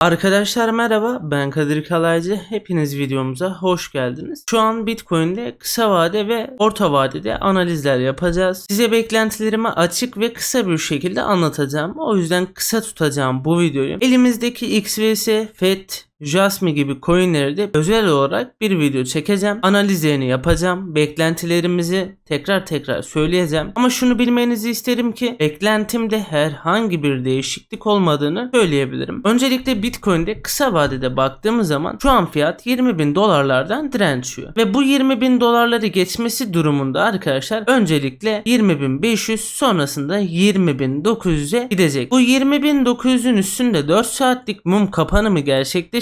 Arkadaşlar merhaba ben Kadir Kalaycı hepiniz videomuza hoş geldiniz. Şu an Bitcoin'de kısa vade ve orta vadede analizler yapacağız. Size beklentilerimi açık ve kısa bir şekilde anlatacağım. O yüzden kısa tutacağım bu videoyu. Elimizdeki XVS, FED, Jasmy gibi coinleri de özel olarak bir video çekeceğim. Analizlerini yapacağım. Beklentilerimizi tekrar tekrar söyleyeceğim. Ama şunu bilmenizi isterim ki beklentimde herhangi bir değişiklik olmadığını söyleyebilirim. Öncelikle Bitcoin'de kısa vadede baktığımız zaman şu an fiyat 20 bin dolarlardan dirençiyor. Ve bu 20 bin dolarları geçmesi durumunda arkadaşlar öncelikle 20 bin 500 sonrasında 20 bin 900'e gidecek. Bu 20 bin 900'ün üstünde 4 saatlik mum kapanımı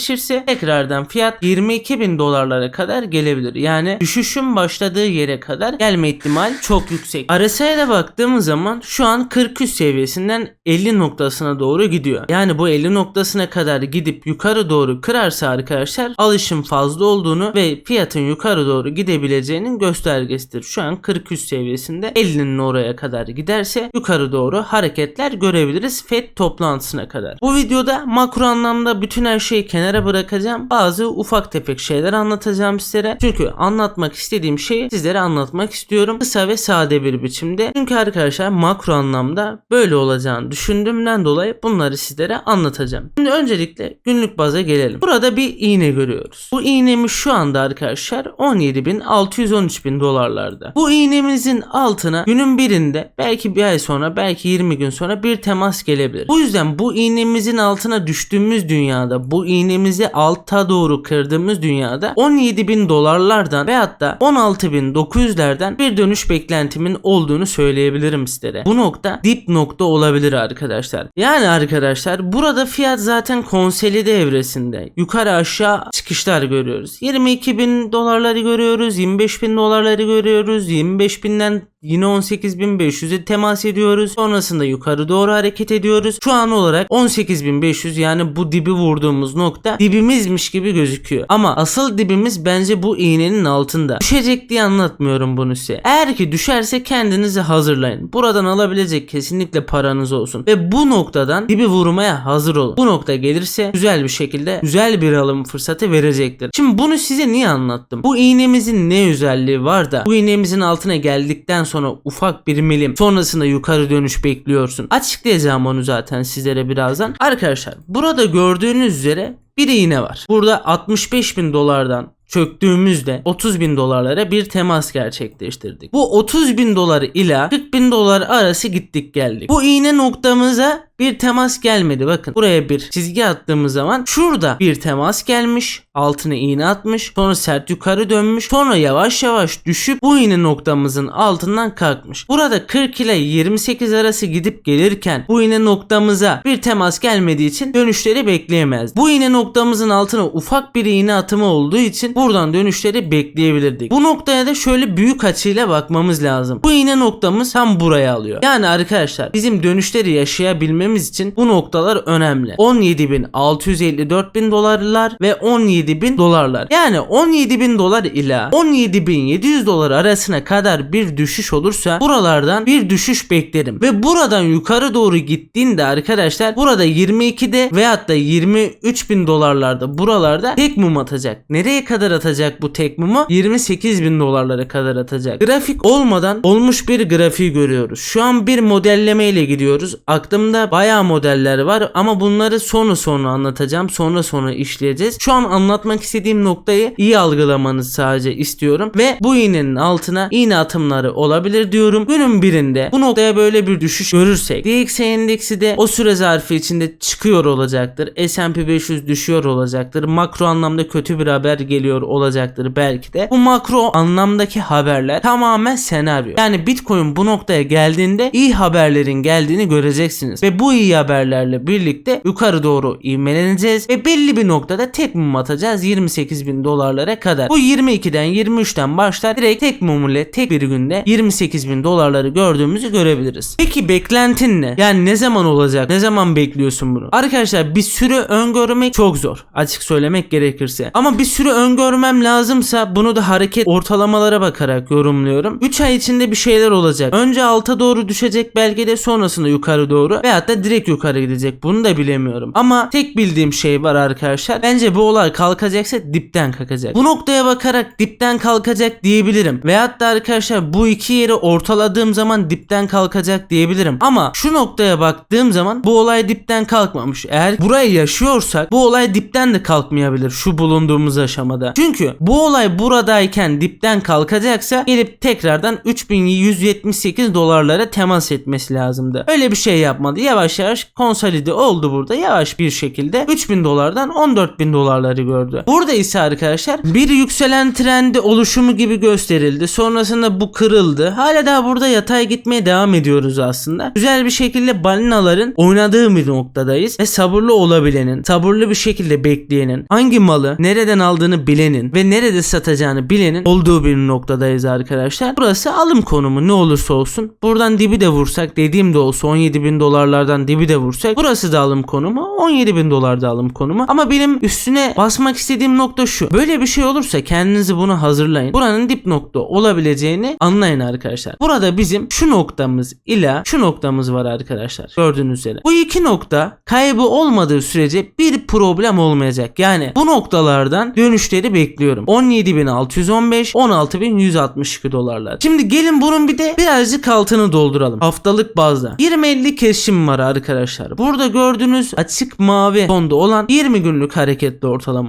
gerçekleşirse tekrardan fiyat 22 bin dolarlara kadar gelebilir. Yani düşüşün başladığı yere kadar gelme ihtimal çok yüksek. RSI'ye de baktığımız zaman şu an 43 seviyesinden 50 noktasına doğru gidiyor. Yani bu 50 noktasına kadar gidip yukarı doğru kırarsa arkadaşlar alışım fazla olduğunu ve fiyatın yukarı doğru gidebileceğinin göstergesidir. Şu an 43 seviyesinde 50'nin oraya kadar giderse yukarı doğru hareketler görebiliriz FED toplantısına kadar. Bu videoda makro anlamda bütün her şeyi kenara bırakacağım. Bazı ufak tefek şeyler anlatacağım sizlere. Çünkü anlatmak istediğim şeyi sizlere anlatmak istiyorum. Kısa ve sade bir biçimde. Çünkü arkadaşlar makro anlamda böyle olacağını düşündüğümden dolayı bunları sizlere anlatacağım. Şimdi öncelikle günlük baza gelelim. Burada bir iğne görüyoruz. Bu iğnemiz şu anda arkadaşlar 17.613 bin dolarlarda. Bu iğnemizin altına günün birinde belki bir ay sonra belki 20 gün sonra bir temas gelebilir. Bu yüzden bu iğnemizin altına düştüğümüz dünyada bu iğnemizi alta doğru kırdığımız dünyada 17 bin dolarlardan veyahut da 16 bin 900'lerden bir dönüş beklentimin olduğunu söyleyebilirim sizlere. Bu nokta dip nokta olabilir arkadaşlar. Yani arkadaşlar burada fiyat zaten konsolide evresinde. Yukarı aşağı çıkışlar görüyoruz. 22 bin dolarları görüyoruz. 25 bin dolarları görüyoruz. 25 binden Yine 18.500'e temas ediyoruz. Sonrasında yukarı doğru hareket ediyoruz. Şu an olarak 18.500 yani bu dibi vurduğumuz nokta dibimizmiş gibi gözüküyor. Ama asıl dibimiz bence bu iğnenin altında. Düşecek diye anlatmıyorum bunu size. Eğer ki düşerse kendinizi hazırlayın. Buradan alabilecek kesinlikle paranız olsun. Ve bu noktadan dibi vurmaya hazır olun. Bu nokta gelirse güzel bir şekilde güzel bir alım fırsatı verecektir. Şimdi bunu size niye anlattım? Bu iğnemizin ne özelliği var da bu iğnemizin altına geldikten sonra ufak bir milim sonrasında yukarı dönüş bekliyorsun. Açıklayacağım onu zaten sizlere birazdan. Arkadaşlar burada gördüğünüz üzere bir iğne var. Burada 65 bin dolardan çöktüğümüzde 30 bin dolarlara bir temas gerçekleştirdik. Bu 30 bin dolar ile 40 bin dolar arası gittik geldik. Bu iğne noktamıza bir temas gelmedi. Bakın buraya bir çizgi attığımız zaman şurada bir temas gelmiş. Altına iğne atmış. Sonra sert yukarı dönmüş. Sonra yavaş yavaş düşüp bu iğne noktamızın altından kalkmış. Burada 40 ile 28 arası gidip gelirken bu iğne noktamıza bir temas gelmediği için dönüşleri bekleyemez. Bu iğne noktamızın altına ufak bir iğne atımı olduğu için buradan dönüşleri bekleyebilirdik. Bu noktaya da şöyle büyük açıyla bakmamız lazım. Bu iğne noktamız tam buraya alıyor. Yani arkadaşlar bizim dönüşleri yaşayabilmemiz için bu noktalar önemli. 17.654 bin dolarlar ve 17 bin dolarlar. Yani 17 bin dolar ile 17.700 dolar arasına kadar bir düşüş olursa buralardan bir düşüş beklerim. Ve buradan yukarı doğru gittiğinde arkadaşlar burada 22'de veyahut da 23 bin dolarlarda buralarda tek mum atacak. Nereye kadar atacak bu tek mumu? 28 bin dolarlara kadar atacak. Grafik olmadan olmuş bir grafiği görüyoruz. Şu an bir modelleme ile gidiyoruz. Aklımda bayağı modeller var ama bunları sonra sonra anlatacağım. Sonra sonra işleyeceğiz. Şu an anlatmak istediğim noktayı iyi algılamanızı sadece istiyorum ve bu iğnenin altına iğne atımları olabilir diyorum. Günün birinde bu noktaya böyle bir düşüş görürsek DXY endeksi de o süre zarfı içinde çıkıyor olacaktır. S&P 500 düşüyor olacaktır. Makro anlamda kötü bir haber geliyor olacaktır belki de. Bu makro anlamdaki haberler tamamen senaryo. Yani Bitcoin bu noktaya geldiğinde iyi haberlerin geldiğini göreceksiniz. Ve bu iyi haberlerle birlikte yukarı doğru ivmeleneceğiz ve belli bir noktada tek mum atacak alacağız 28 bin dolarlara kadar. Bu 22'den 23'ten başlar direkt tek mum ile tek bir günde 28 bin dolarları gördüğümüzü görebiliriz. Peki beklentin ne? Yani ne zaman olacak? Ne zaman bekliyorsun bunu? Arkadaşlar bir sürü öngörmek çok zor. Açık söylemek gerekirse. Ama bir sürü öngörmem lazımsa bunu da hareket ortalamalara bakarak yorumluyorum. 3 ay içinde bir şeyler olacak. Önce alta doğru düşecek belki de sonrasında yukarı doğru veyahut da direkt yukarı gidecek. Bunu da bilemiyorum. Ama tek bildiğim şey var arkadaşlar. Bence bu olay kalkacaksa dipten kalkacak. Bu noktaya bakarak dipten kalkacak diyebilirim. Veyahut da arkadaşlar bu iki yeri ortaladığım zaman dipten kalkacak diyebilirim. Ama şu noktaya baktığım zaman bu olay dipten kalkmamış. Eğer burayı yaşıyorsak bu olay dipten de kalkmayabilir şu bulunduğumuz aşamada. Çünkü bu olay buradayken dipten kalkacaksa gelip tekrardan 3178 dolarlara temas etmesi lazımdı. Öyle bir şey yapmadı. Yavaş yavaş konsolide oldu burada. Yavaş bir şekilde 3000 dolardan 14000 dolarları gördü. Burada ise arkadaşlar bir yükselen trendi oluşumu gibi gösterildi. Sonrasında bu kırıldı. Hala daha burada yatay gitmeye devam ediyoruz aslında. Güzel bir şekilde balinaların oynadığı bir noktadayız ve sabırlı olabilenin, sabırlı bir şekilde bekleyenin, hangi malı nereden aldığını bilenin ve nerede satacağını bilenin olduğu bir noktadayız arkadaşlar. Burası alım konumu ne olursa olsun. Buradan dibi de vursak dediğim de olsa 17 bin dolarlardan dibi de vursak burası da alım konumu 17 bin dolar da alım konumu. Ama benim üstüne basmak istediğim nokta şu. Böyle bir şey olursa kendinizi buna hazırlayın. Buranın dip nokta olabileceğini anlayın arkadaşlar. Burada bizim şu noktamız ile şu noktamız var arkadaşlar. Gördüğünüz üzere. Bu iki nokta kaybı olmadığı sürece bir problem olmayacak. Yani bu noktalardan dönüşleri bekliyorum. 17.615, 16.162 dolarlar. Şimdi gelin bunun bir de birazcık altını dolduralım. Haftalık bazda. 20-50 kesim var arkadaşlar. Burada gördüğünüz açık mavi tonda olan 20 günlük hareketli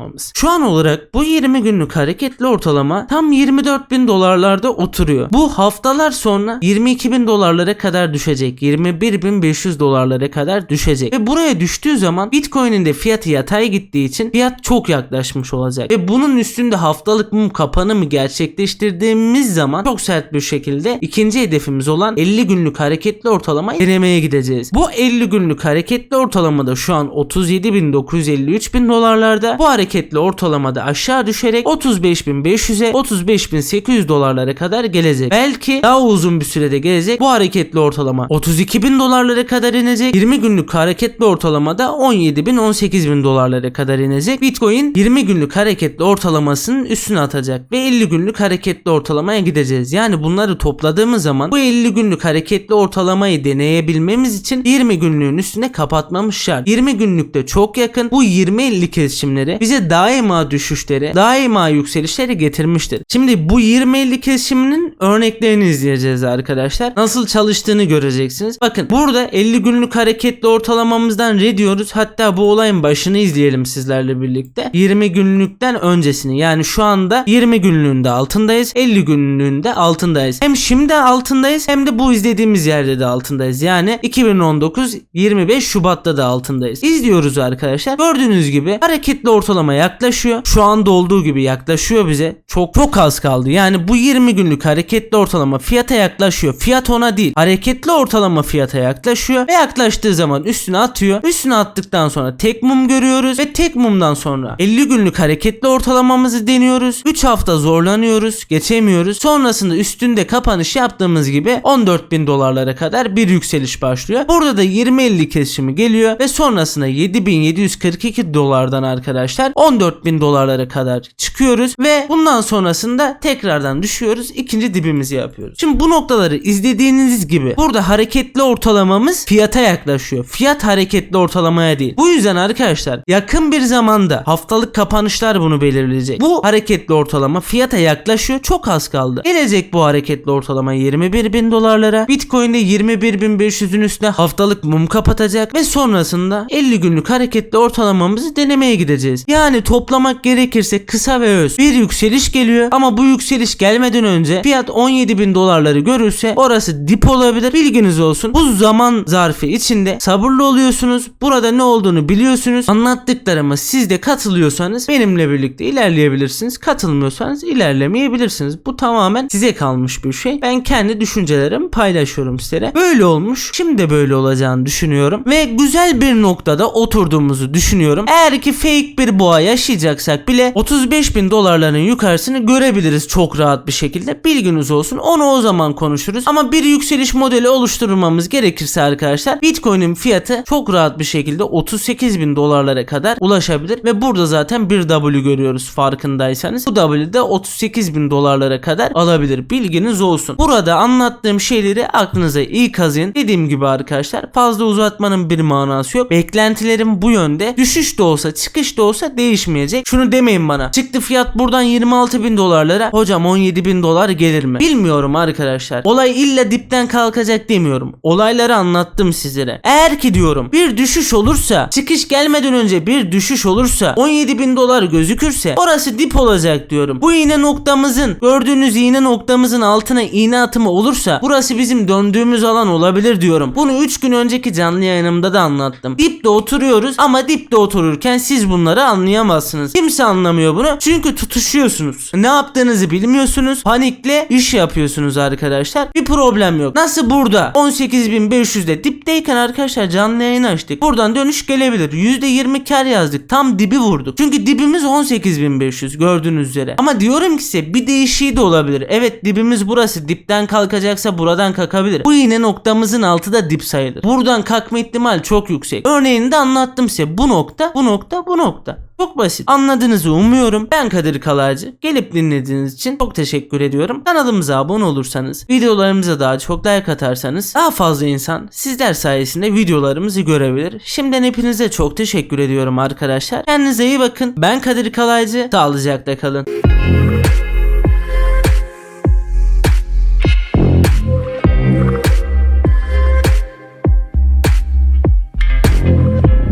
ortalamamız. Şu an olarak bu 20 günlük hareketli ortalama tam 24 bin dolarlarda oturuyor. Bu haftalar sonra 22 bin dolarlara kadar düşecek. 21.500 dolarlara kadar düşecek. Ve buraya düştüğü zaman Bitcoin'in de fiyatı yatay gittiği için fiyat çok yaklaşmış olacak. Ve bunun üstünde haftalık mum kapanımı gerçekleştirdiğimiz zaman çok sert bir şekilde ikinci hedefimiz olan 50 günlük hareketli ortalamayı denemeye gideceğiz. Bu 50 günlük hareketli ortalamada şu an 37.953 bin dolarlarda. Bu hareketli ortalamada aşağı düşerek 35.500'e 35.800 dolarlara kadar gelecek. Belki daha uzun bir sürede gelecek. Bu hareketli ortalama 32.000 dolarlara kadar inecek. 20 günlük hareketli ortalamada 17.000 18.000 dolarlara kadar inecek. Bitcoin 20 günlük hareketli ortalamasının üstüne atacak ve 50 günlük hareketli ortalamaya gideceğiz. Yani bunları topladığımız zaman bu 50 günlük hareketli ortalamayı deneyebilmemiz için 20 günlüğün üstüne kapatmamız şart. 20 günlükte çok yakın. Bu 20-50 kesişimleri bize daima düşüşleri, daima yükselişleri getirmiştir. Şimdi bu 20-50 kesişiminin örneklerini izleyeceğiz arkadaşlar. Nasıl çalıştığını göreceksiniz. Bakın burada 50 günlük hareketli ortalamamızdan red diyoruz. Hatta bu olayın başını izleyelim sizlerle birlikte. 20 günlükten öncesini yani şu anda 20 günlüğünde altındayız. 50 günlüğünde altındayız. Hem şimdi altındayız hem de bu izlediğimiz yerde de altındayız. Yani 2019 25 Şubat'ta da altındayız. İzliyoruz arkadaşlar. Gördüğünüz gibi hareketli ortalama yaklaşıyor. Şu anda olduğu gibi yaklaşıyor bize. Çok çok az kaldı. Yani bu 20 günlük hareketli ortalama fiyata yaklaşıyor. Fiyat ona değil. Hareketli ortalama fiyata yaklaşıyor ve yaklaştığı zaman üstüne atıyor. Üstüne attıktan sonra tek mum görüyoruz ve tek mumdan sonra 50 günlük hareketli ortalamamızı deniyoruz. 3 hafta zorlanıyoruz. Geçemiyoruz. Sonrasında üstünde kapanış yaptığımız gibi 14 bin dolarlara kadar bir yükseliş başlıyor. Burada da 20-50 kesişimi geliyor ve sonrasında 7742 dolardan arkadaşlar 14 bin dolarlara kadar çıkıyoruz ve bundan sonrasında tekrardan düşüyoruz. ikinci dibimizi yapıyoruz. Şimdi bu noktaları izlediğiniz gibi burada hareketli ortalamamız fiyata yaklaşıyor. Fiyat hareketli ortalamaya değil. Bu yüzden arkadaşlar yakın bir zamanda haftalık kapanışlar bunu belirleyecek. Bu hareketli ortalama fiyata yaklaşıyor. Çok az kaldı. Gelecek bu hareketli ortalama 21 bin dolarlara. Bitcoin'de 21.500'ün üstüne haftalık mum kapatacak ve sonrasında 50 günlük hareketli ortalamamızı denemeye gideceğiz. Yani toplamak gerekirse kısa ve öz bir yükseliş geliyor ama bu yükseliş gelmeden önce fiyat 17 bin dolarları görürse orası dip olabilir. Bilginiz olsun. Bu zaman zarfı içinde sabırlı oluyorsunuz. Burada ne olduğunu biliyorsunuz. Anlattıklarıma siz de katılıyorsanız benimle birlikte ilerleyebilirsiniz. Katılmıyorsanız ilerlemeyebilirsiniz. Bu tamamen size kalmış bir şey. Ben kendi düşüncelerimi paylaşıyorum sizlere. Böyle olmuş. Şimdi de böyle olacağını düşünüyorum. Ve güzel bir noktada oturduğumuzu düşünüyorum. Eğer ki fake bir boğa yaşayacaksak bile 35 bin dolarların yukarısını görebiliriz çok rahat bir şekilde. Bilginiz olsun. Onu o zaman konuşuruz. Ama bir yükseliş modeli oluşturmamız gerekirse arkadaşlar Bitcoin'in fiyatı çok rahat bir şekilde 38 bin dolarlara kadar ulaşabilir ve burada zaten bir W görüyoruz farkındaysanız. Bu W de 38 bin dolarlara kadar alabilir. Bilginiz olsun. Burada anlattığım şeyleri aklınıza iyi kazıyın. Dediğim gibi arkadaşlar fazla uzatmanın bir manası yok. Beklentilerim bu yönde. Düşüş de olsa çıkış da olsa değişmeyecek. Şunu demeyin bana. Çıktı fiyat buradan 26 bin dolarlara. Hocam 17 bin dolar gelir mi? Bilmiyorum arkadaşlar. Olay illa dipten kalkacak demiyorum. Olayları anlattım sizlere. Eğer ki diyorum bir düşüş olursa çıkış gelmeden önce bir düşüş olursa 17 bin dolar gözükürse orası dip olacak diyorum. Bu iğne noktamızın gördüğünüz iğne noktamızın altına iğne atımı olursa burası bizim döndüğümüz alan olabilir diyorum. Bunu 3 gün önceki canlı yayınımda da anlattım. Dipte oturuyoruz ama dipte otururken siz bunları anlayamazsınız. Kimse anlamıyor bunu. Çünkü tutuşuyorsunuz. Ne yaptığınızı bilmiyorsunuz. Panikle iş yapıyorsunuz arkadaşlar. Bir problem yok. Nasıl burada 18.500'de dipteyken arkadaşlar canlı yayın açtık. Buradan dönüş gelebilir. %20 kar yazdık. Tam dibi vurduk. Çünkü dibimiz 18.500 gördüğünüz üzere. Ama diyorum ki size bir değişiği de olabilir. Evet dibimiz burası. Dipten kalkacaksa buradan kalkabilir. Bu iğne noktamızın altı da dip sayılır. Buradan kalkma ihtimal çok yüksek. Örneğini de anlattım size. Bu nokta, bu nokta, bu nokta. Çok basit. Anladığınızı umuyorum. Ben Kadir Kalaycı. Gelip dinlediğiniz için çok teşekkür ediyorum. Kanalımıza abone olursanız, videolarımıza daha çok like atarsanız daha fazla insan sizler sayesinde videolarımızı görebilir. Şimdiden hepinize çok teşekkür ediyorum arkadaşlar. Kendinize iyi bakın. Ben Kadir Kalaycı. Sağlıcakla kalın.